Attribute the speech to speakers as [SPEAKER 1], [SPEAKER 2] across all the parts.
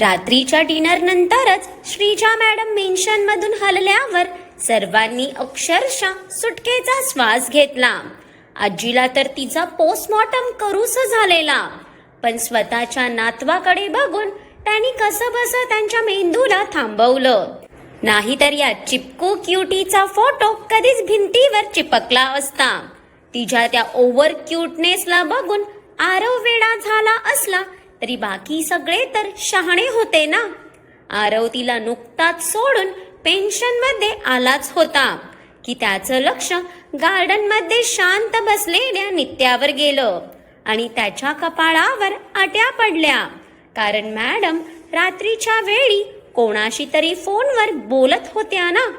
[SPEAKER 1] रात्रीच्या डिनर नंतरच Sreeja madam mention मधून हलल्यावर सर्वांनी अक्षरशः सुटकेचा श्वास घेतला. आजीला तर तिचा पोस्टमॉर्टम करूस झालेला. पण स्वतःच्या नातवाकडे बघून त्यांनी कसं बस त्यांच्या मेंदूला थांबवलं. नाहीतर या चिपकू क्युटीचा फोटो कधीच भिंतीवर चिपकला असता. तिच्या त्या ओव्हर क्युटनेसला बघून आरव वेडा झाला असला तरी बाकी सगळे तर शहाणे होते ना? आरव तिला नुकताच सोडून पेन्शनमध्ये आलाच होता. की त्याचं लक्ष गार्डनमध्ये शांत बसलेल्या नित्यावर गेलं आणि त्याच्या कपाळावर आट्या पडल्या. कारण मॅडम रात्रीच्या वेळी कोणाशी तरी फोनवर बोलत होत्या ना?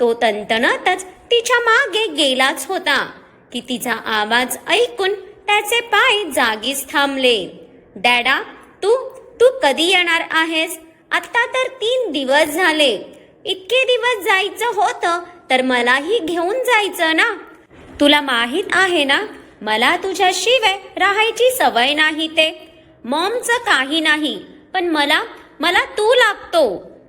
[SPEAKER 1] तो तंतनतच तिच्यामागे गेलाच होता. की तिचा आवाज ऐकून त्याचे पाय जागीच थांबले. डॅडा तू तू कधी येणार आहेस? आत्ता तर तीन दिवस झाले. इतके दिवस जायचं होतं तर मलाही घेऊन जायचं ना? तुला माहीत आहे ना मला तुझ्याशिवाय राहायची सवय नाही ते. मॉमचं काही नाही पण मला मला तू लागतो.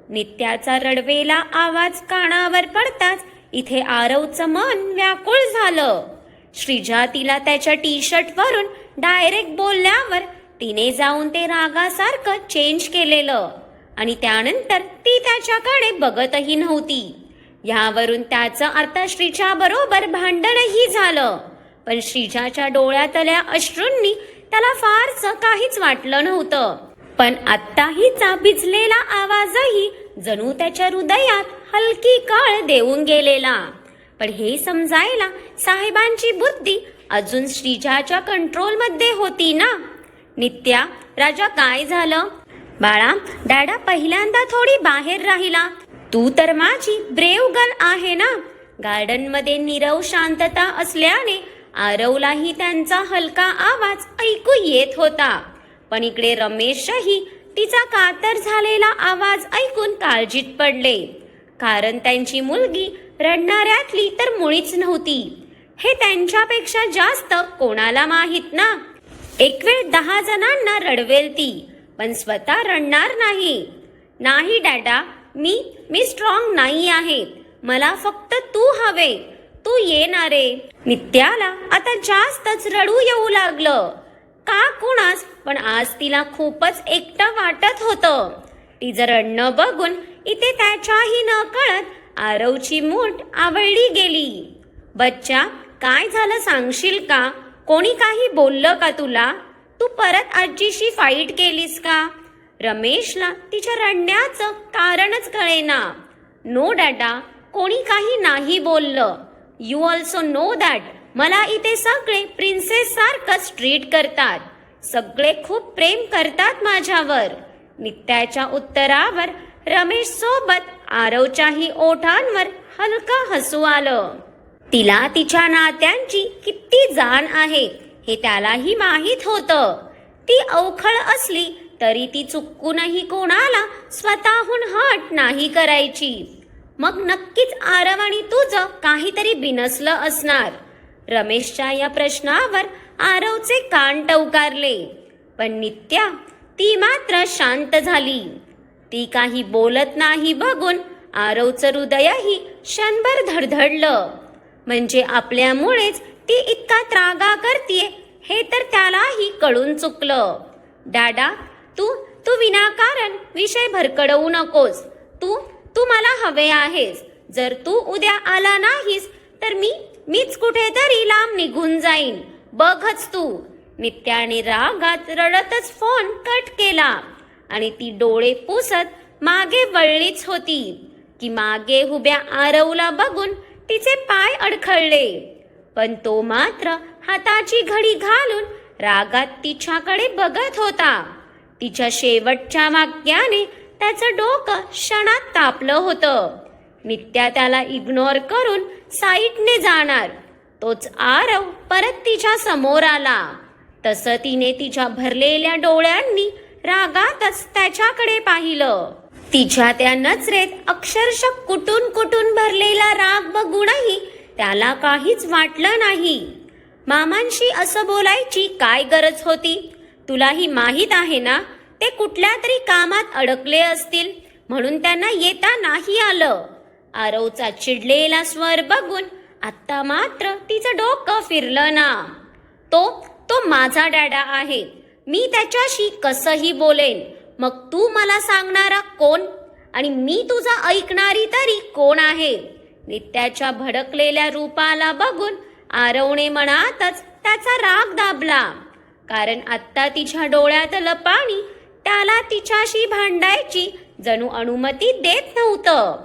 [SPEAKER 1] नित्याचा रडवेला आवाज कानावर पडताच इथे आरवचं मन व्याकुळ झालं. श्रीजा तिला त्याच्या टी शर्ट वरून डायरेक्ट बोलल्यावर तिने जाऊन ते रागासारखं चेंज केलेलं. आणि त्यानंतर ती त्याच्याकडे बघतही नव्हती. यावरून त्याचं आता श्रीच्या बरोबर भांडणही झालं. पण श्रीजाच्या डोळ्यातल्या अश्रूंनी त्याला फारसं काहीच वाटलं नव्हतं. पण आत्ताहीचा भिजलेला आवाजही जणू त्याच्या हृदयात हलकी काळ देऊन गेलेला. पण हे समजायला साहेबांची बुद्धी अजून श्रीजाच्या कंट्रोलमध्ये होती ना? नित्या राजा काय झालं? बाळा डॅडा पहिल्यांदा थोडी बाहेर राहिला. तू तर माझी ब्रेव गर्ल आहे ना? गार्डनमध्ये नीरव शांतता असल्याने आरवलाही त्यांचा हलका आवाज ऐकू येत होता. पण इकडे रमेशही तिचा कातर झालेला आवाज ऐकून काळजीत पडले. कारण त्यांची मुलगी रडणाऱ्यातली तर मुळीच नव्हती. हे त्यांच्यापेक्षा जास्त कोणाला माहीत ना? एक वेळ दहा जणांना रडवेल ती पण स्वतः रडणार नाही. नाही डॅडा मी मी स्ट्रॉंग नाही आहे. मला फक्त तू हवे. तू येणारे नित्याला आता जास्तच रडू येऊ लागलं. का कुणास? पण आज तिला खूपच एकटं वाटत होतं. तिचं रडणं बघून इथे त्याच्याही न कळत आरवची मूठ आवळली गेली. बच्चा काय झालं सांगशील का? कोणी काही बोललं का तुला? तू परत आजीशी फाईट केलीस का? रमेशला तिच्या रडण्याचं कारणच कळेना. नो डॅडा कोणी काही नाही बोललं. यू ऑल्सो नो दॅट मला इथे सगळे प्रिन्सेस सारखंच ट्रीट करतात. सगळे खूप प्रेम करतात माझ्यावर. नित्याच्या उत्तरावर रमेश सोबत आरवच्याही ओठांवर हलका हसू आलं. तिला तिच्या नात्यांची किती जाण आहे हे त्यालाही माहीत होतं. ती अवखळ असली तरी ती चुकूनही कोणाला स्वतःहून हट नाही करायची. मग नक्कीच आरव आणि तुझं काहीतरी बिनसलं असणार. रमेशच्या या प्रश्नावर आरवचे कान टवकारले पण नित्या ती मात्र शांत झाली. ती काही बोलत नाही बघून आरवचं हृदयही क्षणभर धडधडलं. म्हणजे आपल्यामुळेच ती इतका त्रागा करतीये हे तर त्यालाही कळून चुकलं. दादा तू तू विनाकारण विषय भरकडवू नकोस. तू तू मला हवे आहेस. जर तू उद्या आला नाहीस तर मी मीच कुठेतरी लांब निघून जाईन. बघच तू. नित्याने रागात रडतच फोन कट केला आणि ती डोळे पुसत मागे वळलीच होती. की मागे उभ्या आरवला बघून तिचे पाय अडखळले. पण तो मात्र हाताची घडी घालून रागात तिच्याकडे बघत होता. तिच्या शेवटच्या वाक्याने त्याचं डोकं क्षणात तापलं होतं. नित्या त्याला इग्नोर करून साईटने जाणार. तोच आरव परत तिच्या समोर आला. तसं तिने तिच्या भरलेल्या डोळ्यांनी रागातच त्याच्याकडे पाहिलं. तिच्या त्या नजरेत अक्षरशः कुटून कुटून भरलेला राग बघूनही त्याला काहीच वाटलं नाही. मामांशी असं बोलायची काय गरज होती? तुलाही माहीत आहे ना ते कुठल्या तरी कामात अडकले असतील म्हणून त्यांना येता नाही आलं. आरवचा चिडलेला स्वर बघून आत्ता मात्र तिचं डोकं फिरलं ना. तो तो माझा डॅडा आहे. मी त्याच्याशी कसंही बोलेन. मग तू मला सांगणारा कोण? आणि मी तुझा ऐकणारी तरी कोण आहे? नित्याच्या भडकलेल्या रूपाला बघून आरवणे मनातच त्याचा राग दाबला. कारण आत्ता तिच्या डोळ्यातलं पाणी त्याला तिच्याशी भांडायची जणू अनुमती देत नव्हतं.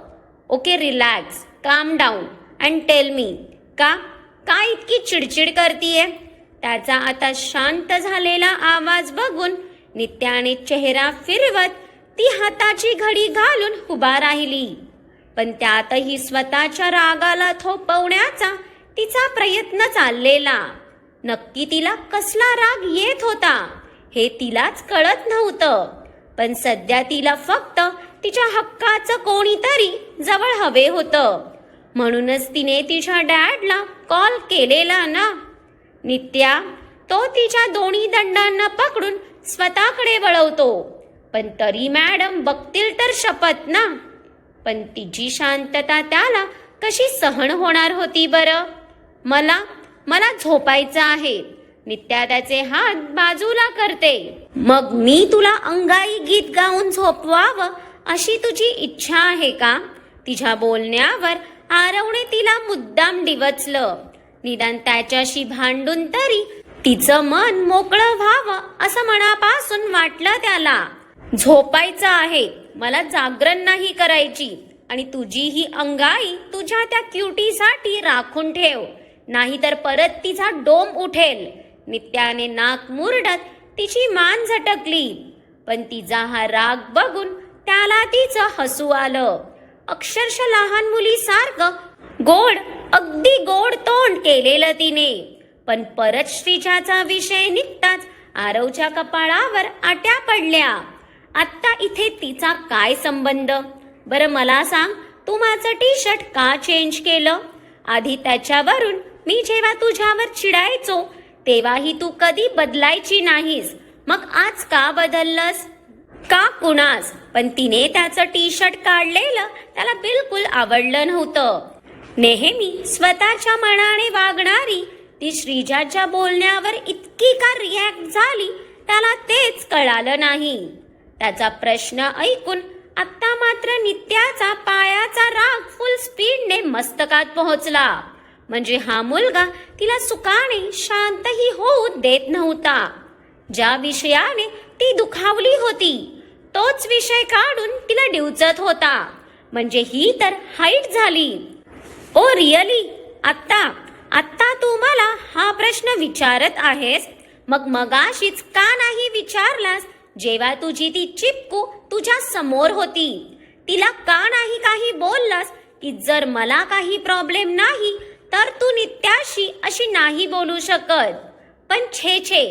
[SPEAKER 1] Okay relax calm down and tell me का? का इतकी चिडचिड करतीये? त्याचा आता शांत झालेला आवाज बघून नित्याने चेहरा फिरवत ती हाताची घडी घालून उभा राहिली. पण त्यातही स्वतःच्या रागाला थोपवण्याचा तिचा प्रयत्न चाललेला. नक्की तिला कसला राग येत होता हे तिलाच कळत नव्हतं. पण सध्या तिला फक्त तिच्या हक्काचं कोणीतरी जवळ हवे होतं. म्हणूनच तिने तिच्या डॅडला कॉल केलेला ना. नित्या तो तिच्या दोन्ही दंडांना पकडून स्वतःकडे वळवतो. पण तरी मॅडम बघतील तर शपथ ना. पण तिची शांतता त्याला कशी सहन होणार होती बरं? मला मला झोपायचं आहे. नित्या त्याचे हात बाजूला करते. मग मी तुला अंगाई गीत गाऊन झोपवावं अशी तुझी इच्छा आहे का? तिच्या बोलण्यावर आरवणे तिला मुद्दाम डिवचलं. निदान त्याच्याशी भांडून तरी तिचं मन मोकळं व्हावं असं मनापासून वाटलं त्याला. झोपायचं आहे. मला जागरण नाही करायची. आणि तुझी ही अंगाई तुझ्या त्या क्युटीसाठी राखून ठेव. नाहीतर परत तिचा डोम उठेल. नित्याने नाक मुरडत तिची मान झटकली. पण तिचा हा राग बघून त्याला तिचं हसू आलं. अक्षरशः लहान मुलीसारखं गोड अगदी गोड तोंड केलेलं तिने. पण परत श्रीजाचा विषय निघताच आरवच्या कपाळावर आट्या पडल्या. आत्ता इथे तिचा काय संबंध? बरं मला सांग तू माझं टी शर्ट का चेंज केलं? आधी त्याच्यावरून मी जेव्हा तुझ्यावर चिडायचो तेव्हाही तू कधी बदलायची नाहीस. मग आज का बदललंस? का कुणास? पण तिने त्याचं टी शर्ट काढलेलं त्याला बिलकुल आवडलं नव्हतं. नेहमी स्वतःच्या मनाने वागणारी ती श्रीजाच्या बोलण्यावर इतकी का रिॲक्ट झाली त्याला तेच कळालं नाही. त्याचा प्रश्न ऐकून आत्ता मात्र नित्याचा पायाचा राग फुल स्पीडने मस्तकात पोहोचला. म्हणजे हा मुलगा तिला सुखाने शांतही होऊ देत नव्हता. ज्या विषयाने ती दुखावली होती तोच विषय काढून तिला डिवचत होता. म्हणजे ही तर हाईट झाली. ओ रिअली आत्ता आत्ता तू मला हा प्रश्न विचारत आहेस. मग मगाशीच का नाही विचारलास? जेव्हा तुझी ती चिपकू तुझ्या समोर होती. तिला का नाही काही बोललास? की जर मला काही प्रॉब्लेम नाही तर तू नित्याशी अशी नाही बोलू शकत. पण छे छे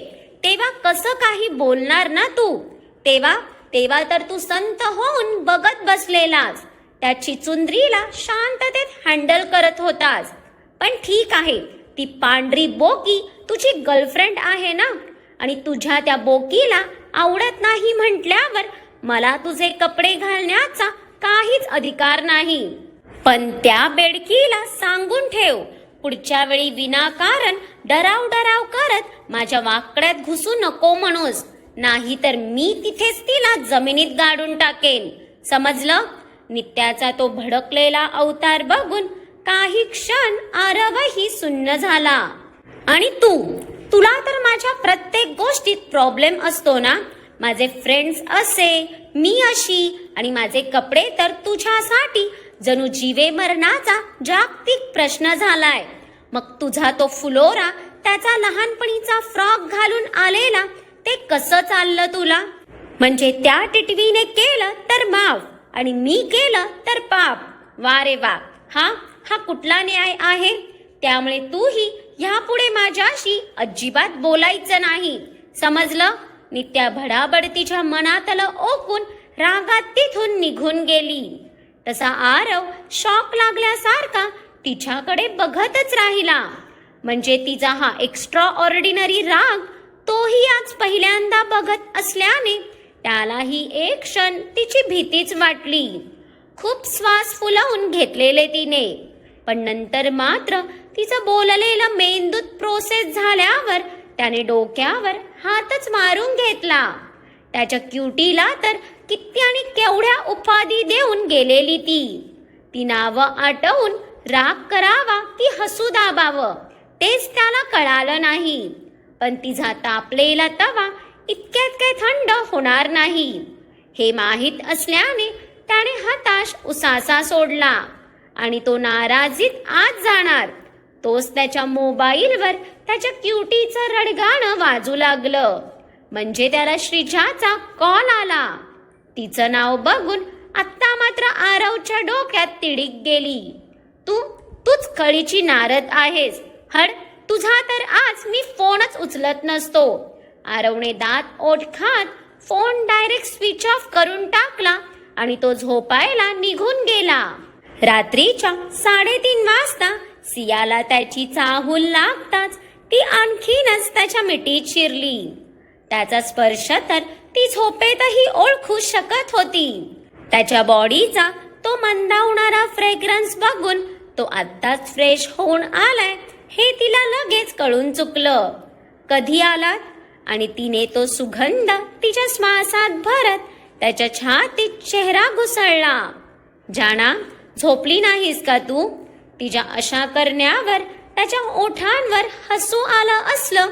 [SPEAKER 1] तेव्हा कसं काही बोलणार ना तू? तेव्हा तेव्हा तर तू संत होऊन बघत बसलेलास. त्याची चुंदरीला शांततेत हँडल करत होतास. पण ठीक आहे. ती पांढरी बोकी तुझी गर्लफ्रेंड आहे ना? आणि तुझ्या त्या बोकीला आवडत नाही म्हटल्यावर मला तुझे कपडे घालण्याचा काहीच अधिकार नाही. पण त्या बेडकीला सांगून ठेव. पुढच्या वेळी विनाकारण डराव डराव करत माझ्या वाकड्यात घुसू नको म्हणूस. नाही तर मी तिथेच तिला जमिनीत गाडून टाकेन. समजलं? नित्याचा तो भडकलेला अवतार बघून काही क्षण आरवही सुन्न झाला. आणि तू तुला तर माझ्या प्रत्येक गोष्टीत प्रॉब्लेम असतो ना? माझे फ्रेंड्स असे मी अशी आणि माझे कपडे तर तुझ्यासाठी. जणू जीवे मरणाचा जागतिक प्रश्न झालाय. मग तुझा तो फुलोरा त्याचा लहानपणीचा फ्रॉक घालून आलेला ते कसं चाललं तुला? म्हणजे त्या टिटवीने केलं तर माफ आणि मी केलं तर पाप. वा रे वा हा? हा कुठला न्याय आहे? त्यामुळे तूही ह्यापुढे माझ्याशी अजिबात बोलायचं नाही. समजलं? नित्या भडाभड तिच्या मनातलं ओकून रागात तिथून निघून गेली. तसा आरव शॉक लागल्यासारखा तिच्याकडे बघतच राहिला. म्हणजे तिचा हा एक्स्ट्रा ऑर्डिनरी राग तोही आज पहिल्यांदा बघत असल्याने त्यालाही एक क्षण तिची भीतीच वाटली. खूप श्वास फुलवून घेतलेले तिने. पण नंतर मात्र तिचं बोललेलं मेंदूत प्रोसेस झाल्यावर त्याने डोक्यावर हातच मारून घेतला. त्याच्या क्युटीला तर किती आणि केवढ्या उपाधी देऊन गेलेली ती. ती नावं आटवून राग करावा की हसू दाबावं तेच त्याला कळालं नाही. पण तिचा तापलेला तवा इतक्यात काय थंड होणार नाही. हे माहीत असल्याने त्याने हताश उसासा सोडला. आणि तो नाराजीत आत जाणार. तोच त्याच्या मोबाईलवर त्याच्या क्युटीचं रडगाणं वाजू लागलं. म्हणजे त्याला श्रीजाचा कॉल आला. तिचं नाव बघून आत्ता मात्र आरवच्या डोक्यात तिडीक गेली. तू तूच कळीची नारद आहेस. हड तुझा तर आज मी फोनच उचलत नसतो. आरवने दात ओठ खात फोन डायरेक्ट स्विच ऑफ करून टाकला आणि तो झोपायला निघून गेला. रात्रीच्या साडेतीन वाजता सियाला त्याची चाहूल लागताच ती आणखीनच त्याच्या मिठीत शिरली. त्याचा स्पर्श तर ती झोपेतही ओळखू शकत होती. त्याच्या बॉडीचा तो मंदावणारा फ्रेग्रन्स बघून तो आत्ताच फ्रेश होऊन आलाय हे तिला लगेच कळून चुकलं. कधी आलात? आणि तिने तो सुगंध तिच्या श्वासात भरत त्याच्या छातीत चेहरा घुसळला. जाणा झोपली नाहीस का तू? तिच्या अशा करण्यावर त्याच्या ओठांवर हसू आलं असलं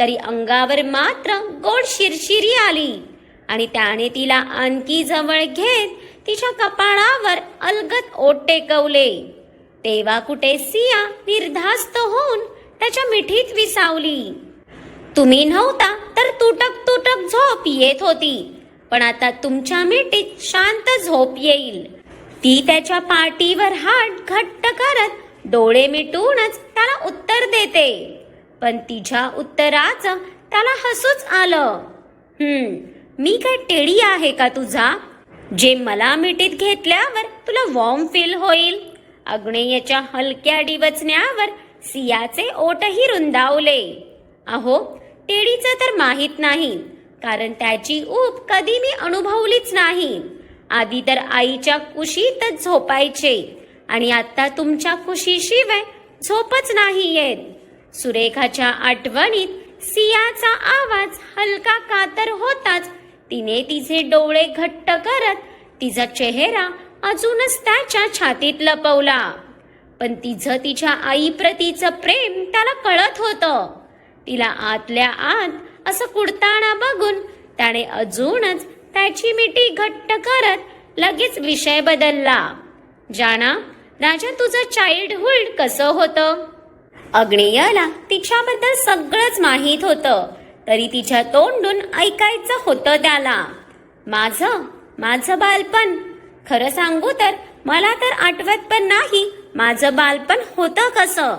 [SPEAKER 1] तरी अंगावर मात्र गोड शिरशिरी आली. आणि त्याने तिला आणखी जवळ घेत तिच्या कपाळावर अलगत ओट टेकवले. तेव्हा कुठे सिया निर्धास्त होऊन त्याच्या मिठीत विसावली. तुम्ही नव्हता तर तुटक तुटक झोप येत होती पण आता तुमच्या मिठीत शांत झोप येईल. ती त्याच्या पाठीवर हात घट्ट करत डोळे मिटूनच त्याला उत्तर देते. पण तिच्या उत्तराचं त्याला हसूच आलं. हम्म मी काय टेडी आहे का तुझा? जे मला मिठीत घेतल्यावर तुला वॉर्म फील होईल. अग्नेयच्या हलक्या डिवचण्यावर सियाचे ओटही रुंदावले. अहो टेडीचं तर माहीत नाही कारण त्याची ऊब कधी मी अनुभवलीच नाही. आधी तर आईच्या कुशीतच झोपायचे. आणि आता तुमच्या कुशीशिवाय झोपच नाही येत. सुरेखाच्या आठवणीत सियाचा आवाज हलका कातर होताच. तिने तिचे डोळे घट्ट करत तिचा चेहरा अजूनच त्याच्या छातीत लपवला. पण तिचं तिच्या आईप्रतीचं प्रेम त्याला कळत होतं. तिला आतल्या आत असं कुडताना बघून त्याने अजूनच त्याची मिठी घट्ट करत लगेच विषय बदलला. जाना राजा तुझं चाइल्डहुड कसं होतं? अग्नेयाला तिच्याबद्दल सगळंच माहीत होतं. तरी तिच्या तोंडून ऐकायचं होतं त्याला. माझं माझं बालपण. खरं सांगू तर मला तर आठवत पण नाही माझं बालपण होतं कसं.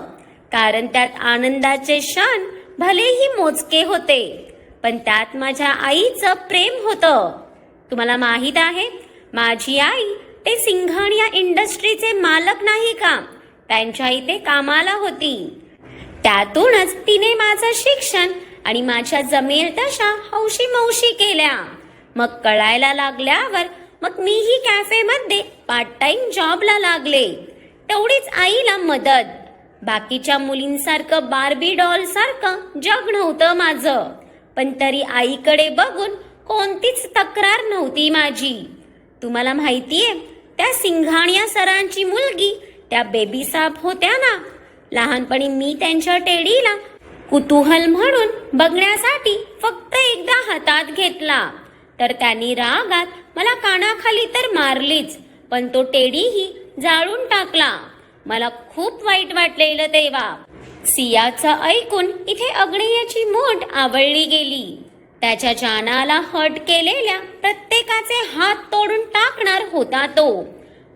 [SPEAKER 1] कारण त्यात आनंदाचे क्षण भलेही मोजके होते. पण त्यात माझ्या आईचं प्रेम होतं. तुम्हाला माहीत आहे माझी आई ते सिंघाण या इंडस्ट्रीचे मालक नाही का? त्यांच्या इथे कामाला होती. त्यातूनच तिने माझं शिक्षण आणि माझ्या जमेल तशा हौशी मौशी केल्या. मग कळायला लागल्यावर मग मीही कॅफेमध्ये पार्ट टाइम जॉबला लागले. तेवढीच आईला मदत. बाकीच्या मुलींसारखं बार्बी डॉल सारखं जग नव्हतं माझं. पण तरी आईकडे बघून कोणतीच तक्रार नव्हती माझी. तुम्हाला माहितीये त्या सिंघाणिया सरांची मुलगी त्या बेबी साप होत्या ना लहानपणी मी त्यांच्या टेडीला कुतूहल म्हणून बघण्यासाठी फक्त एकदा हातात घेतला. तर त्यांनी रागात मला कानाखाली तर मारलीच पण तो टेडीही जाळून टाकला. मला खूप वाईट वाटलेलं तेव्हा. सियाचं ऐकून इथे अग्नेयाची मोठ आवळली गेली. त्याच्या जानाला हट केलेल्या प्रत्येकाचे हात तोडून टाकणार होता तो.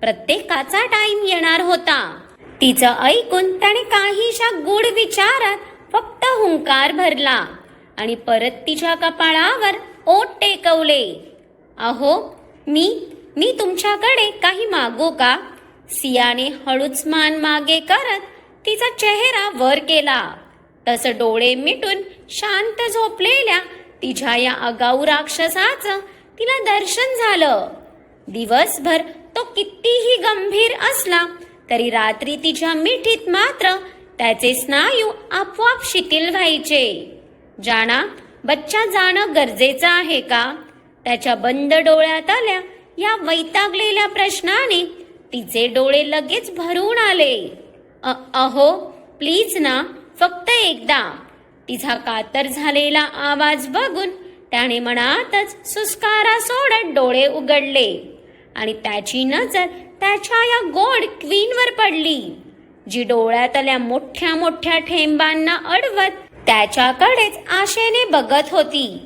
[SPEAKER 1] प्रत्येकाचा टाइम येणार होता. तिचं ऐकून त्याने काहीशा गुड विचारात फक्त हुंकार भरला आणि परत तिच्या कपाळावर ओट टेकवले. अहो मी मी तुमच्याकडे काही मागू का? सियाने हळूच मान मागे करत तिचा चेहरा वर केला. तसं डोळे मिटून शांत झोपलेल्या तिच्या या आगाऊ राक्षसाचं तिला दर्शन झालं. दिवसभर तो कितीही गंभीर असला तरी रात्री तिच्या मिठीत मात्र त्याचे स्नायू आपोआप शिथिल व्हायचे. जाणा बच्चा जाणं गरजेचं आहे का? त्याच्या बंद डोळ्यात आल्या या वैतागलेल्या प्रश्नाने तिचे डोळे लगेच भरून आले. अहो प्लीज ना फक्त एकदा. तिचा कातर झालेला आवाज बघून त्याने मनातच सुस्कारा सोडत डोळे उघडले. आणि त्याची नजर त्याच्या या गोड क्वीनवर पडली. जी डोळ्यातल्या मोठ्या मोठ्या ठेंबांना अडवत त्याच्याकडेच आशेने बघत होती.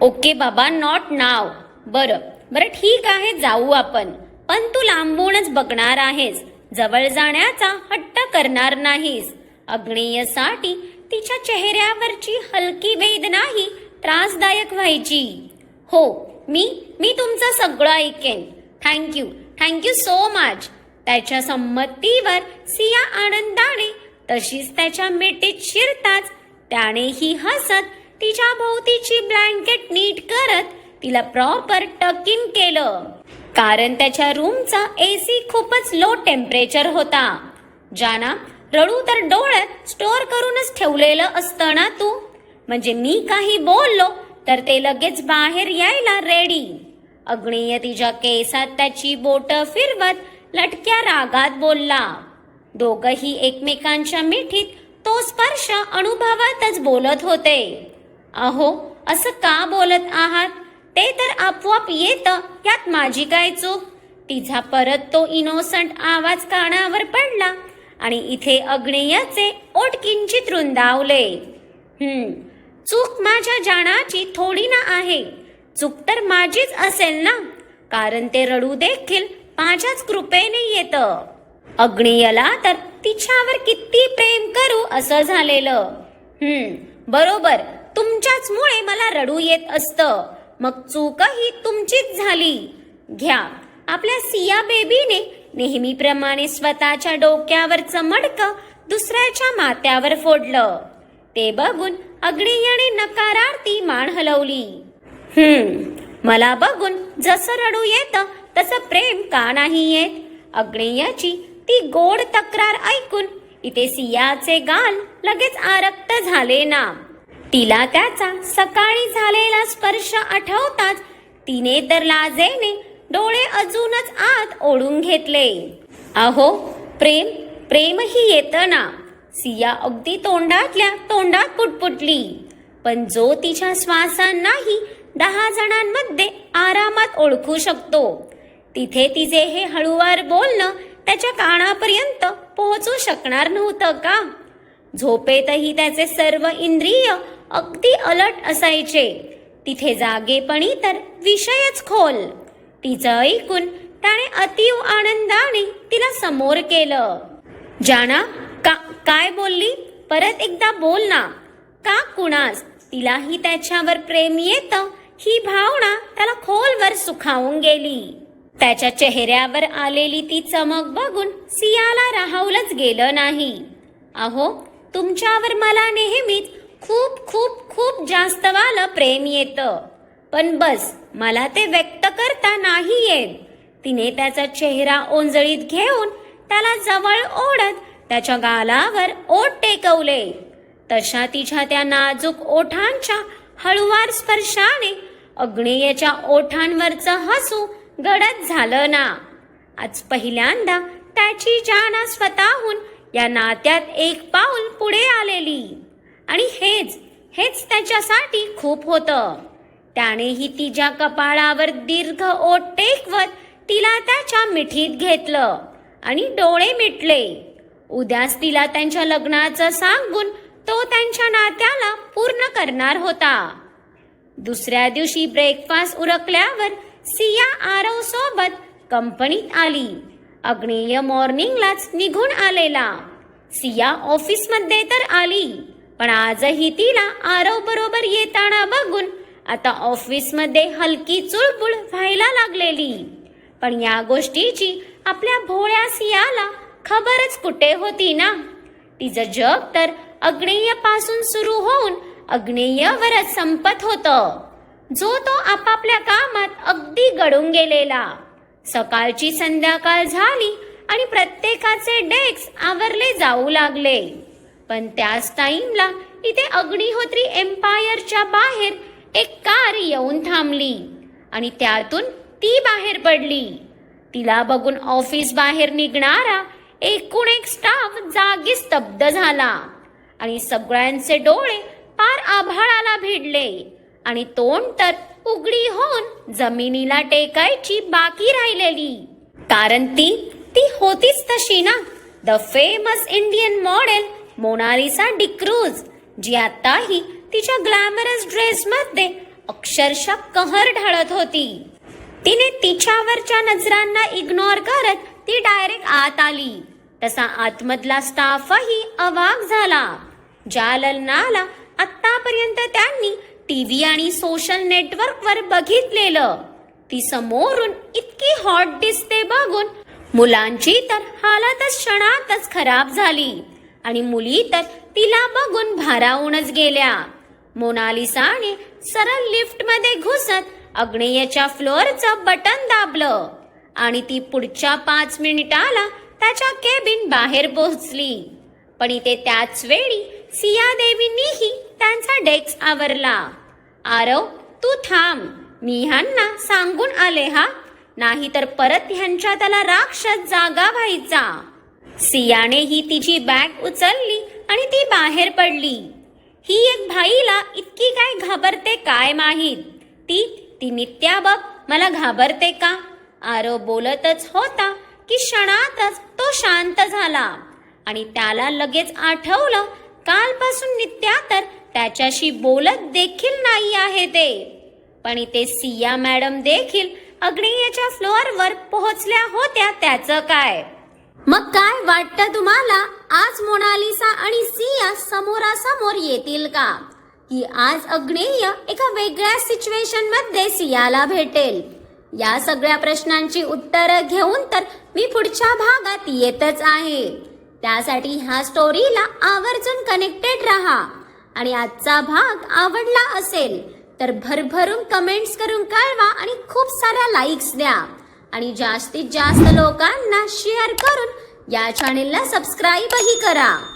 [SPEAKER 1] ओके बाबा नॉट नाव. बरं बरं ठीक आहे जाऊ आपण. पण तू लांबूनच बघणार आहेस. जवळ जाण्याचा हट्ट करणार नाहीस. अग्नेयसाठी तिच्या चेहऱ्यावरची हलकी वेदनाही त्रासदायक व्हायची. हो मी मी तुमचं सगळं ऐकेन. Thank you thank you so much त्याच्या संमतीवर सिया आनंदाने तशीच त्याच्या मिठीत शिरताच. त्यानेही हसत तिच्या भोवतीची ब्लँकेट नीट करत तिला प्रॉपर टक इन केलं. कारण त्याच्या रूमचा एसी खूपच लो टेम्परेचर होता. जाना रडू तर डोळ्यात स्टोअर करूनच ठेवलेलं असतं ना तू? म्हणजे मी काही बोललो तर ते लगेच बाहेर यायला रेडी अग्निय तिच्या केसात त्याची बोट फिरवत लटक्या रागात बोलला. दोघही एकमेकांच्या मिठीत तो स्पर्श अनुभवातच बोलत होते. अहो असं का बोलत आहात? ते तर आपोआप येतं यात माझी काय चूक? तिचा परत तो इनोसंट आवाज कानावर पडला. आणि इथे अग्नेयचे ओट किंचित रुंदावले. हम्म चूक माझ्या जाणाची थोडी ना आहे. चूक तर माझीच असेल ना? कारण ते रडू देखील माझ्याच कृपेने येतं. अग्नेयला तर तिच्यावर किती प्रेम करू असं झालेलं. हम्म बरोबर तुमच्याच मुळे मला रडू येत असतं. मग चूकही तुमचीच झाली. घ्या आपल्या सिया बेबीने नेहमीप्रमाणे स्वतःच्या डोक्यावरचं मडकं दुसऱ्याच्या माथ्यावर फोडलं. ते बघून अग्नेयाने नकारार्थी मान हलवली. हम्म मला बघून जसं रडू येतं तसं प्रेम का नाही येत? अग्नेयाची ती गोड तक्रार ऐकून इथे सियाचे गाल लगेच आरक्त झाले ना. तिला त्याचा सकाळी झालेला स्पर्श आठवताच तिने तर लाजेने डोळे अजूनच आत ओढून घेतले. अहो प्रेम प्रेमही येतं ना. सिया अगदी तोंडातल्या तोंडात पुटपुटली. पण जो तिच्या श्वासांनाही दहा जणांमध्ये आरामात ओळखू शकतो. तिथे तिचे हे हळुवार बोलणं त्याच्या कानापर्यंत पोहोचू शकणार नव्हतं का? झोपेतही त्याचे सर्व इंद्रिय अगदी अलर्ट असायचे. तिथे जागेपणी तर विषयच खोल. तिचं ऐकून त्याने अतिव आनंदाने तिला समोर केलं. जाना का काय बोलली? परत एकदा बोल ना. का कुणास? तिलाही त्याच्यावर प्रेम येतं. ही भावना त्याला खोलवर सुखावून गेली. त्याच्या चेहऱ्यावर आलेली ती चमक बघून सियाला राहवलंच गेलं नाही. अहो तुमच्यावर मला नेहमीच खूप खूप खूप जास्तवालं प्रेम येतं. पण बस मला ते व्यक्त करता नाही येत. तिने त्याचा चेहरा ओंजळीत घेऊन त्याला जवळ ओढत त्याच्या गालावर ओठ टेकवले. तशा तिच्या त्या नाजूक ओठांच्या हळुवार स्पर्शाने अग्नेयच्या ओठांवरचं हसू गडद झालं ना. आज पहिल्यांदा त्याची जाना स्वतःहून या नात्यात एक पाऊल पुढे आलेली. आणि हेच हेच त्याच्यासाठी खूप होतं. त्यानेही तिच्या कपाळावर दीर्घ ओठ टेकवत तिला त्याच्या मिठीत घेतलं आणि डोळे मिटले. उद्याच तिला त्यांच्या लग्नाचं सांगून तो त्यांच्या नात्याला पूर्ण करणार होता. दुसऱ्या दिवशी ब्रेकफास्ट उरकल्यावर सिया आरव सोबत कंपनीत आली. अग्नेय मॉर्निंगलाच निघून आलेला. सिया ऑफिसमध्ये तर आली पण आजही तिला आरव बरोबर येताना बघून आता ऑफिसमध्ये हलकी चुळबुळ व्हायला लागलेली. पण या गोष्टीची आपल्या भोळ्या सियाला खबरच कुठे होती ना? तिचं जग तर अग्नेयपासून सुरू होऊन अग्नेयवरच संपत होतं. जो तो आपापल्या कामात अगदी गडून गेलेला. सकाळची संध्याकाळ झाली आणि प्रत्येकाचे डेस्क आवरले जाऊ लागले. पण त्याच टाइमला इथे अग्निहोत्री एम्पायरच्या बाहेर एक कार येऊन थांबली आणि त्यातून ती बाहेर पडली. तिला बघून ऑफिस बाहेर निघणारा एकूण एक स्टाफ जागी स्तब्ध झाला आणि सगळ्यांचे डोळे पार आभाळाला भिडले आणि तोंड तर उघडी होऊन जमिनीला टेकायची बाकी राहिलेली. कारण ती ती होतीच तशी ना? The famous Indian model Monalisa D'Cruz ji आताही तिच्या ग्लॅमरस ड्रेसमध्ये अक्षरशः कहर ढाळत होती. तिने तिच्यावरच्या नजरांना इग्नोर करत ती डायरेक्ट आत आली. तसा आतमधला स्टाफही अवाक झाला. ज्या ललनाला आतापर्यंत त्यांनी टीव्ही आणि सोशल नेटवर्कवर बघितलेलं. ती समोरून इतकी हॉट दिसते बघून मुलांची तर हालतच क्षणातच खराब झाली. आणि मुली तर तिला बघून भारावूनच गेल्या. मोनालिसाने सरळ लिफ्टमध्ये घुसत अग्नेयच्या फ्लोअरचं बटन दाबलं आणि ती पुढच्या पाच मिनिटाला त्याच्या केबिन बाहेर पोहोचली. पण इथे त्याच वेळी सिया देवींनीही त्यांचा डेस्क आवरला. आरव तू थांब. मी ह्यांना सांगून आले हा? नाहीतर परत ह्यांच्या त्याला राक्षस जागा व्हायचा. सियाने ही तिची बॅग उचलली आणि ती बाहेर पडली. ही एक भाईला इतकी काय घाबरते काय माहीत? ती ती नित्या बघ मला घाबरते का? आरो बोलतच होता की क्षणातच तो शांत झाला. आणि त्याला लगेच आठवलं कालपासून नित्या तर त्याच्याशी बोलत देखील नाही आहे ते. पण इथे सिया मॅडम देखील अग्नियाच्या फ्लोअरवर पोहोचल्या होत्या त्याचं काय? मग काय वाटतं तुम्हाला? आज मोनालिसा आणि सिया समोरासमोर येतील का? की आज अग्नेय एका वेगळ्या सिच्युएशनमध्ये सियाला भेटेल? या सगळ्या प्रश्नांची उत्तरं घेऊन तर मी पुढच्या भागात येतच आहे. त्यासाठी ह्या स्टोरीला आवर्जून कनेक्टेड राहा. आणि आजचा भाग आवडला असेल तर भरभरून कमेंट्स करून कळवा आणि खूप साऱ्या लाईक्स द्या. आणि जास्तीत जास्त लोकांना शेअर करून या चॅनेलला सबस्क्राईबही करा.